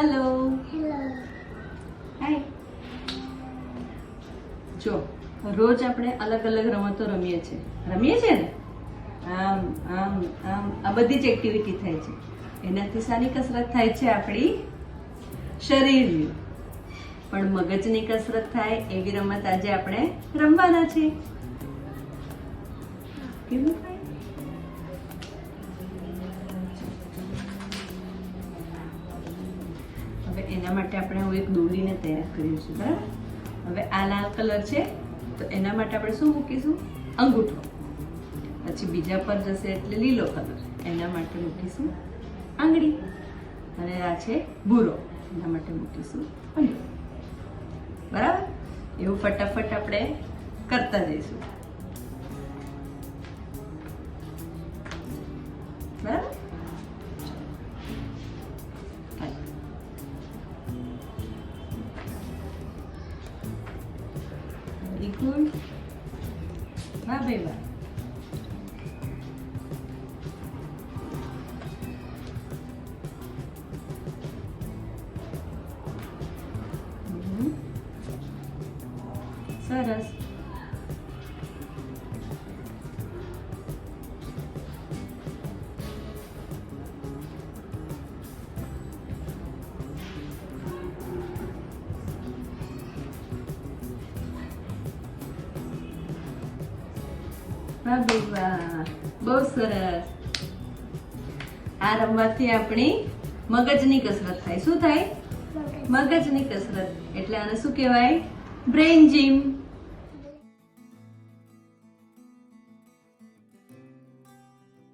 Hello hi જો રોજ આપણે અલગ અલગ રમતો રમીએ છીએ. રમીએ છીએ ને? આમ આમ આમ આ બધી જ એક્ટિવિટી થાય છે. એનાથી સારી કસરત થાય છે આપણી શરીરની પણ મગજની કસરત થાય એવી રમત આજે આપણે રમવાના છે કેવું થાય? એના માટે આપણે હું એક દોરીને તૈયાર કરીશું બરાબર? હવે આ લાલ કલર છે, તો એના માટે આપણે શું મૂકીશું? અંગૂઠો. પછી બીજા પર જશે એટલે લીલો કલર. એના માટે મૂકીશું આંગળી. અને આ છે ભૂરો. એના માટે મૂકીશું અંગૂઠો. બરાબર? એવું ફટાફટ આપણે કરતા જઈશું. વેરી ગુડ વાહ ભાઈ વાહ વાહ. બહુ સરસ. આ રમવાથી આપણી મગજની કસરત થાય. શું થાય? મગજની કસરત. એટલે આને શું કહેવાય? Brain gym